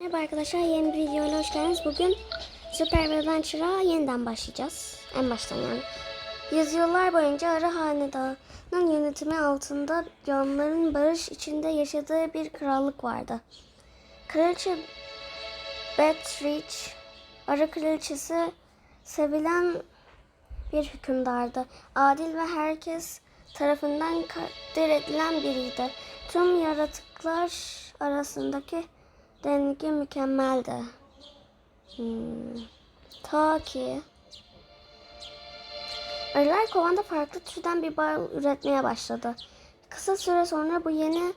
Merhaba arkadaşlar yeni bir videoyla hoş geldiniz. Bugün Super Adventure'a yeniden başlayacağız. En baştan yani. Yüzyıllar boyunca Arı Hanedanı'nın yönetimi altında canlıların barış içinde yaşadığı bir krallık vardı. Kraliçe Beatrix, Arı Kraliçesi sevilen bir hükümdardı. Adil ve herkes tarafından takdir edilen biriydi. Tüm yaratıklar arasındaki denge mükemmeldi. Hmm. Ta ki arılar kovanda farklı türden bir bal üretmeye başladı. Kısa süre sonra bu yeni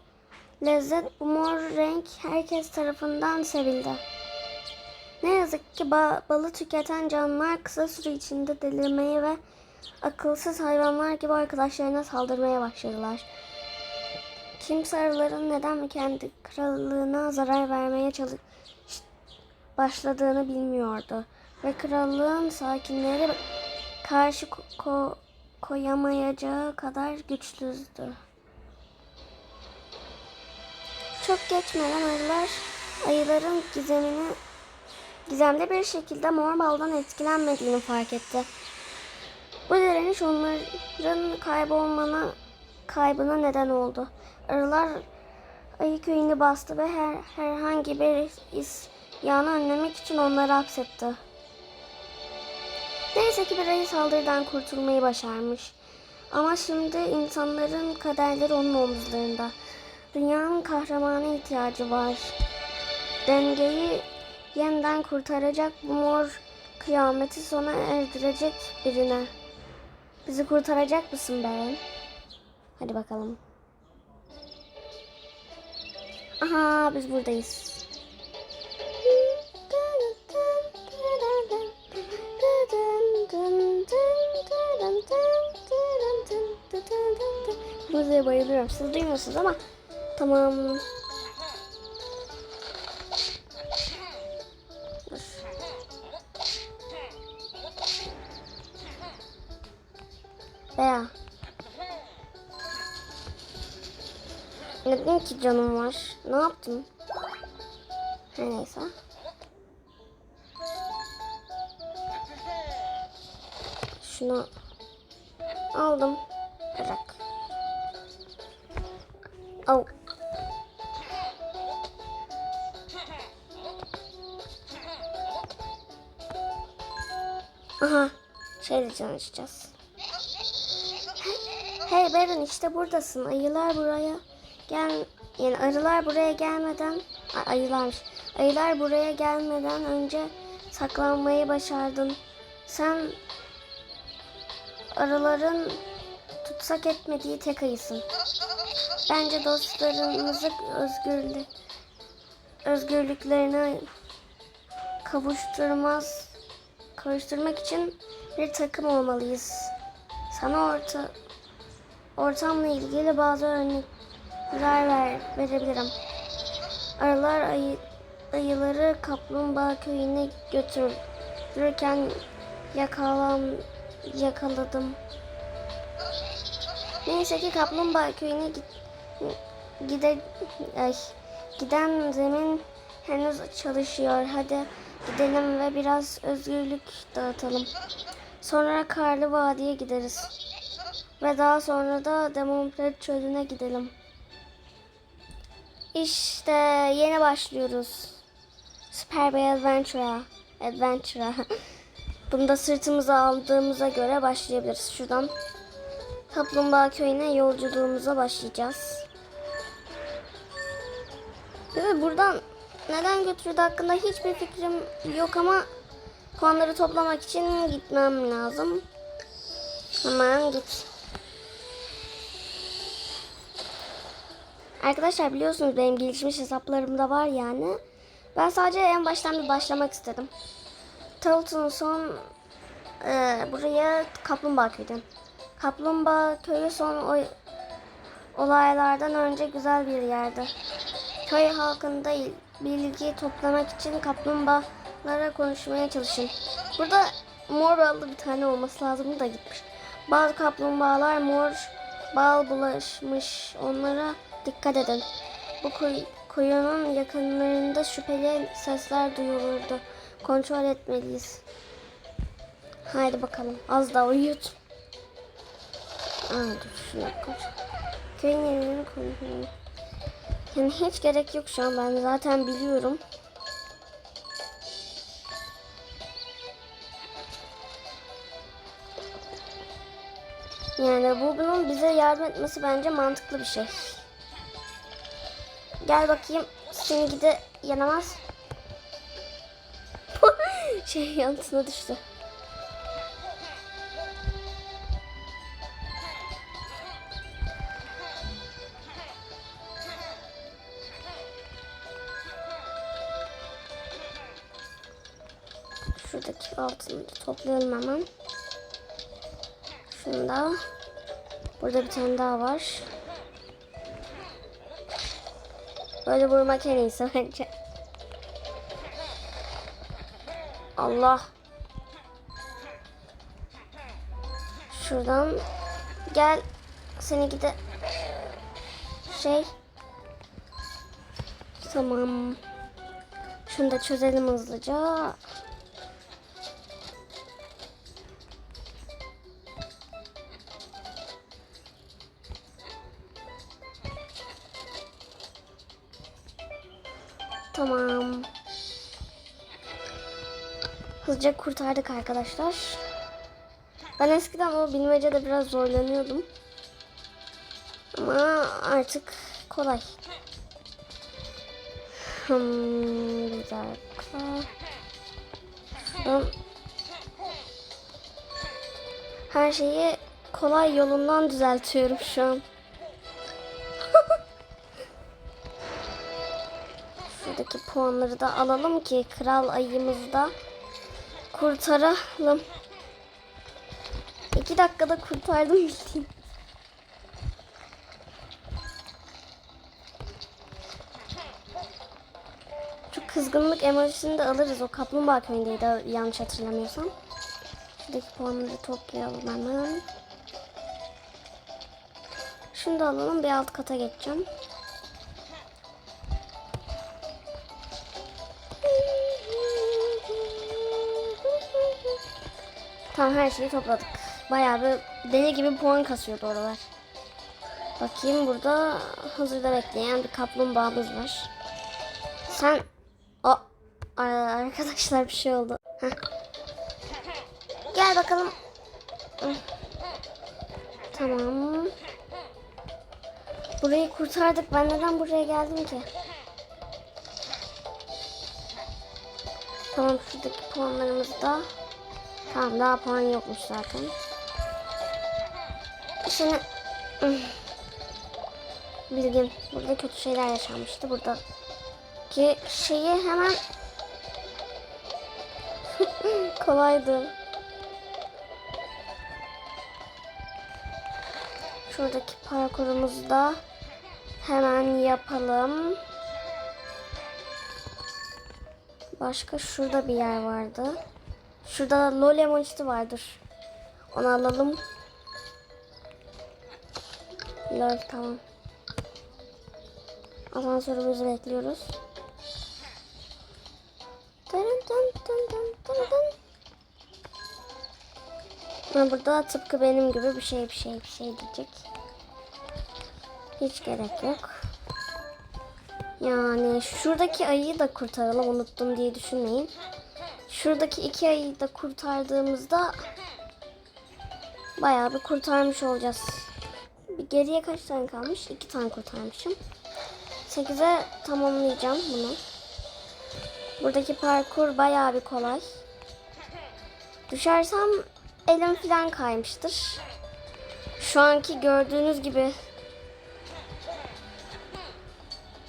lezzet, bu mor renk herkes tarafından sevildi. Ne yazık ki ba- balı tüketen canlılar kısa süre içinde delirmeye ve akılsız hayvanlar gibi arkadaşlarına saldırmaya başladılar. Kimse arıların neden mi kendi krallığına zarar vermeye çalış başladığını bilmiyordu. Ve krallığın sakinleri karşı ko- ko- koyamayacağı kadar güçlüzdü. Çok geçmeden arılar ayıların gizemini gizemli bir şekilde mor baldan etkilenmediğini fark etti. Bu direniş onların kaybolmana kaybına neden oldu. Arılar ayı köyünü bastı ve her, herhangi bir isyanı önlemek için onları hapsetti. Neyse ki bir ayı saldırıdan kurtulmayı başarmış. Ama şimdi insanların kaderleri onun omuzlarında. Dünyanın kahramana ihtiyacı var. Dengeyi yeniden kurtaracak bu mor kıyameti sona erdirecek birine. Bizi kurtaracak mısın Beren? Hadi bakalım. Aha biz buradayız. Müziğe bayılıyorum. Siz duymuyorsunuz ama tamam. Canım var? Ne yaptım? Her neyse. Şunu aldım. Bırak. Au. Aha. Şeyle çalışacağız. Hey Beren işte buradasın. Ayılar buraya gel yani arılar buraya gelmeden ay, ayılarmış. Ayılar buraya gelmeden önce saklanmayı başardın. Sen arıların tutsak etmediği tek ayısın. Bence dostlarımızı özgürlük özgürlüklerine kavuşturmaz kavuşturmak için bir takım olmalıyız. Sana orta ortamla ilgili bazı örnekler ver, verebilirim. Arılar ayı, ayıları kaplumbağa köyüne götürürken yakalan, yakaladım. Neyse ki kaplumbağa köyüne git, gide, ay, giden zemin henüz çalışıyor. Hadi gidelim ve biraz özgürlük dağıtalım. Sonra karlı vadiye gideriz. Ve daha sonra da Demonpred çölüne gidelim. İşte yeni başlıyoruz. Super bir Adventure'a. Adventure'a. Bunu da sırtımıza aldığımıza göre başlayabiliriz. Şuradan Kaplumbağa köyüne yolculuğumuza başlayacağız. Evet buradan neden götürdü hakkında hiçbir fikrim yok ama puanları toplamak için gitmem lazım. Hemen git. Arkadaşlar biliyorsunuz benim gelişmiş hesaplarım da var yani. Ben sadece en baştan bir başlamak istedim. Talton son e, buraya Kaplumbağa köyden. Kaplumbağa köyü son o, olaylardan önce güzel bir yerdi. Köy halkında il- bilgi toplamak için kaplumbağalara konuşmaya çalışın. Burada mor ballı bir tane olması lazım. Da gitmiş. Bazı kaplumbağalar mor bal bulaşmış. Onlara dikkat edin. Bu kuy- Kuyunun yakınlarında şüpheli sesler duyulurdu. Kontrol etmeliyiz. Haydi bakalım. Az daha uyuyut. Aa, dur şuna. Köyün yerini kontrol. Yani hiç gerek yok şu an. Ben zaten biliyorum. Yani bu bunun bize yardım etmesi bence mantıklı bir şey. Gel bakayım. Seni gide yanamaz. şey yanısına düştü. Şuradaki altını da toplayalım hemen. Şunda. Burada bir tane daha var. Böyle vurmak en iyisi bence. Allah. Şuradan gel seni gide şey tamam şunu da çözelim hızlıca Tamam. Hızlıca kurtardık arkadaşlar. Ben eskiden o bilmecede biraz zorlanıyordum. Ama artık kolay. Hmm, bir dakika. Şuradan her şeyi kolay yolundan düzeltiyorum şu an. Şuradaki puanları da alalım ki kral ayımızı da kurtaralım. İki dakikada kurtardım bildiğin. Şu kızgınlık emojisini de alırız. O kaplumbağa köyündeydi yanlış hatırlamıyorsam. Şuradaki puanları toplayalım hemen. Şunu da alalım. Bir alt kata geçeceğim. Tamam her şeyi topladık. Bayağı bir deli gibi puan kasıyordu oralar. Bakayım burada hazırda bekleyen bir kaplumbağamız var. Sen o arkadaşlar bir şey oldu. Heh. Gel bakalım. Tamam. Burayı kurtardık. Ben neden buraya geldim ki? Tamam şuradaki puanlarımız da. Tamam daha puan yokmuş zaten. Şimdi bilgin burada kötü şeyler yaşanmıştı. Buradaki şeyi hemen kolaydı. Şuradaki parkurumuzu da hemen yapalım. Başka şurada bir yer vardı. Şurada da lol emojisi vardır. Onu alalım. Lol tamam. Asansörümüzü bekliyoruz. Dın dın dın dın dın dın. Ben burada tıpkı benim gibi bir şey bir şey bir şey diyecek. Hiç gerek yok. Yani şuradaki ayıyı da kurtaralım unuttum diye düşünmeyin. Şuradaki iki ayıyı da kurtardığımızda bayağı bir kurtarmış olacağız. Bir geriye kaç tane kalmış? İki tane kurtarmışım. Sekize tamamlayacağım bunu. Buradaki parkur bayağı bir kolay. Düşersem elim falan kaymıştır. Şu anki gördüğünüz gibi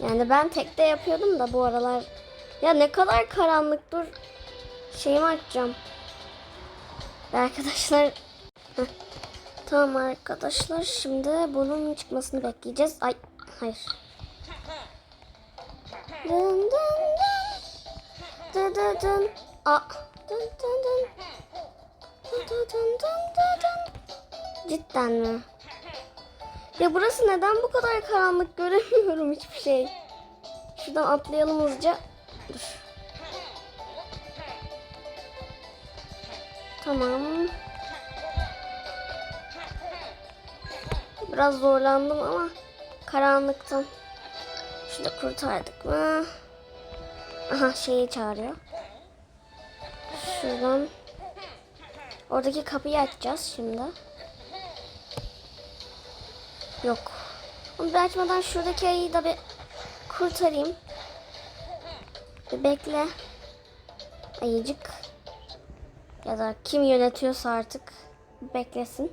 yani ben tekte yapıyordum da bu aralar ya ne kadar karanlık dur şeyimi açacağım. Arkadaşlar tamam arkadaşlar şimdi bunun çıkmasını bekleyeceğiz. Ay hayır. Dın dın dın. Dın dın dın. Aa. Dın dın. Dın dın dın dın dın dın. Cidden mi? Ya burası neden bu kadar karanlık göremiyorum hiçbir şey. Şuradan atlayalım hızlıca. Tamam. Biraz zorlandım ama karanlıktan. Şurada kurtardık mı? Aha şeyi çağırıyor. Şuradan. Oradaki kapıyı açacağız şimdi. Yok. Onu bir açmadan şuradaki ayıyı da bir kurtarayım. Bir bekle. Ayıcık. Ya da kim yönetiyorsa artık beklesin.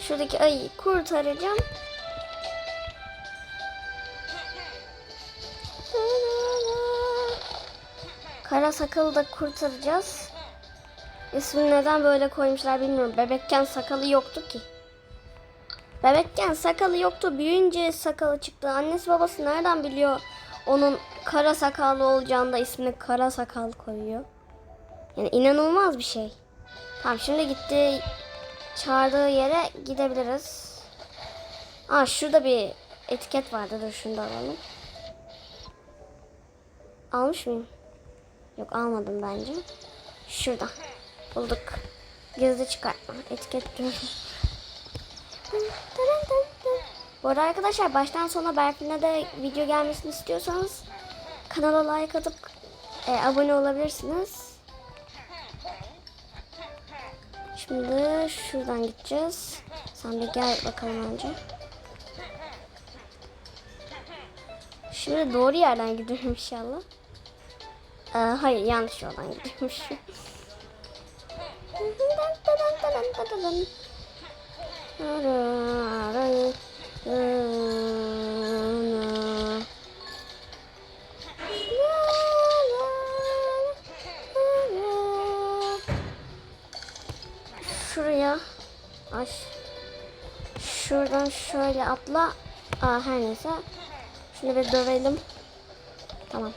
Şuradaki ayıyı kurtaracağım. Kara sakalı da kurtaracağız. İsmini neden böyle koymuşlar bilmiyorum. Bebekken sakalı yoktu ki. Bebekken sakalı yoktu. Büyüyünce sakalı çıktı. Annesi babası nereden biliyor onun kara sakallı olacağını da ismini kara sakal koyuyor. Yani inanılmaz bir şey. Tamam şimdi gitti çağırdığı yere gidebiliriz. Aa şurada bir etiket vardı. Dur şunu da alalım. Almış mıyım? Yok almadım bence. Şurada. Bulduk. Gizli çıkartma. Etiket. Bu arada arkadaşlar baştan sona Berfin'e de video gelmesini istiyorsanız kanala like atıp e, abone olabilirsiniz. Şimdi şuradan gideceğiz. Sen bir gel bakalım önce. Şimdi doğru yerden gidiyorum inşallah. Ee, hayır yanlış yoldan gidiyormuşum. Aş şuradan şöyle atla. Aa, her neyse. Şunu bir dövelim. Tamam.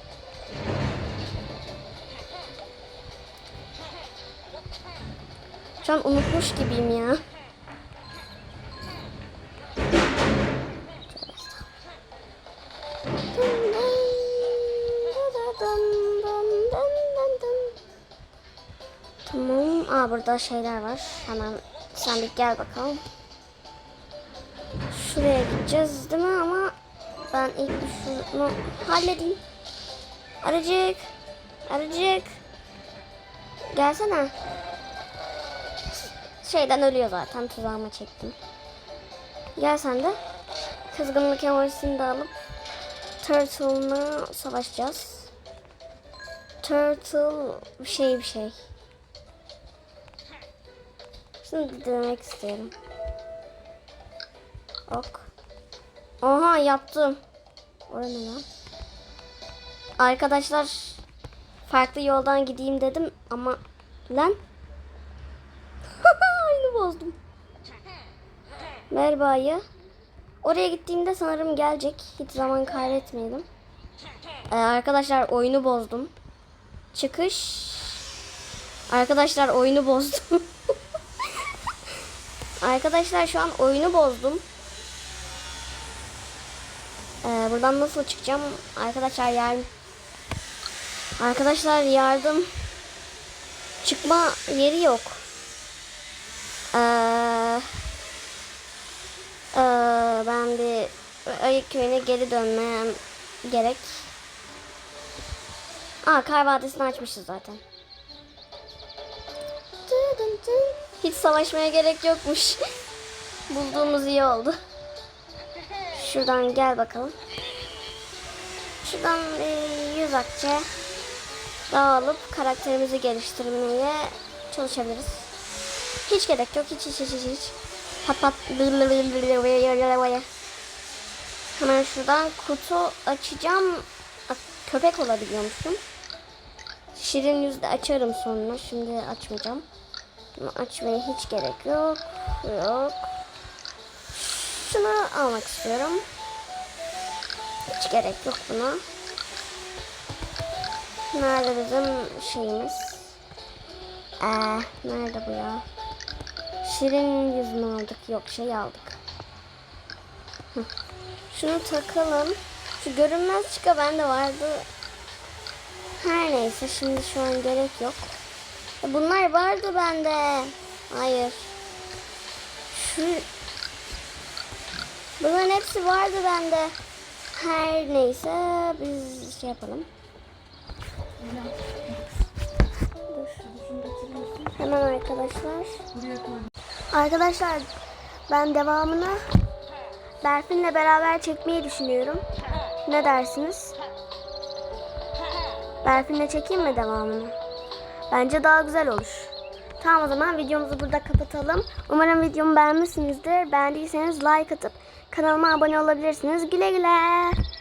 Şu an unutmuş gibiyim ya. Tamam. Aa burada şeyler var. Hemen sen bir gel bakalım. Şuraya gideceğiz değil mi ama ben ilk şunu halledeyim. Arıcık. Arıcık. Gelsene. Şeyden ölüyor zaten tuzağıma çektim. Gel sen de. Kızgınlık emojisini de alıp Turtle'la savaşacağız. Turtle bir şey bir şey. Şimdi denemek istiyorum. Ok. Oha yaptım. Orada ne lan? Arkadaşlar farklı yoldan gideyim dedim ama lan Oyunu bozdum. Merhaba ya. Oraya gittiğimde sanırım gelecek. Hiç zaman kaybetmeyelim. Ee, arkadaşlar oyunu bozdum. Çıkış. Arkadaşlar oyunu bozdum. arkadaşlar şu an oyunu bozdum. Ee, buradan nasıl çıkacağım? Arkadaşlar yardım. Arkadaşlar yardım. Çıkma yeri yok. Ee, ee, ben bir ayı köyüne geri dönmem gerek. Aa kar vadisini açmışız zaten. Hiç savaşmaya gerek yokmuş. Bulduğumuz iyi oldu. Şuradan gel bakalım. Şuradan bir yüz akçe daha alıp karakterimizi geliştirmeye çalışabiliriz. Hiç gerek yok. Hiç hiç hiç hiç. hiç. Pat pat. Hemen şuradan kutu açacağım. Köpek olabiliyormuşum. Şirin yüzde açarım sonra. Şimdi açmayacağım. Bunu açmaya hiç gerek yok. Yok. Şunu almak istiyorum. Hiç gerek yok buna. Nerede bizim şeyimiz? Ee, nerede bu ya? Şirin yüz mü aldık? Yok şey aldık. Şunu takalım. Şu görünmez çıka bende vardı. Her neyse şimdi şu an gerek yok. Bunlar vardı bende. Hayır. Şu Bunların hepsi vardı bende. Her neyse biz şey yapalım. Hemen arkadaşlar. Arkadaşlar ben devamını Berfin'le beraber çekmeyi düşünüyorum. Ne dersiniz? Berfin'le çekeyim mi devamını? Bence daha güzel olur. Tamam o zaman videomuzu burada kapatalım. Umarım videomu beğenmişsinizdir. Beğendiyseniz like atıp kanalıma abone olabilirsiniz. Güle güle.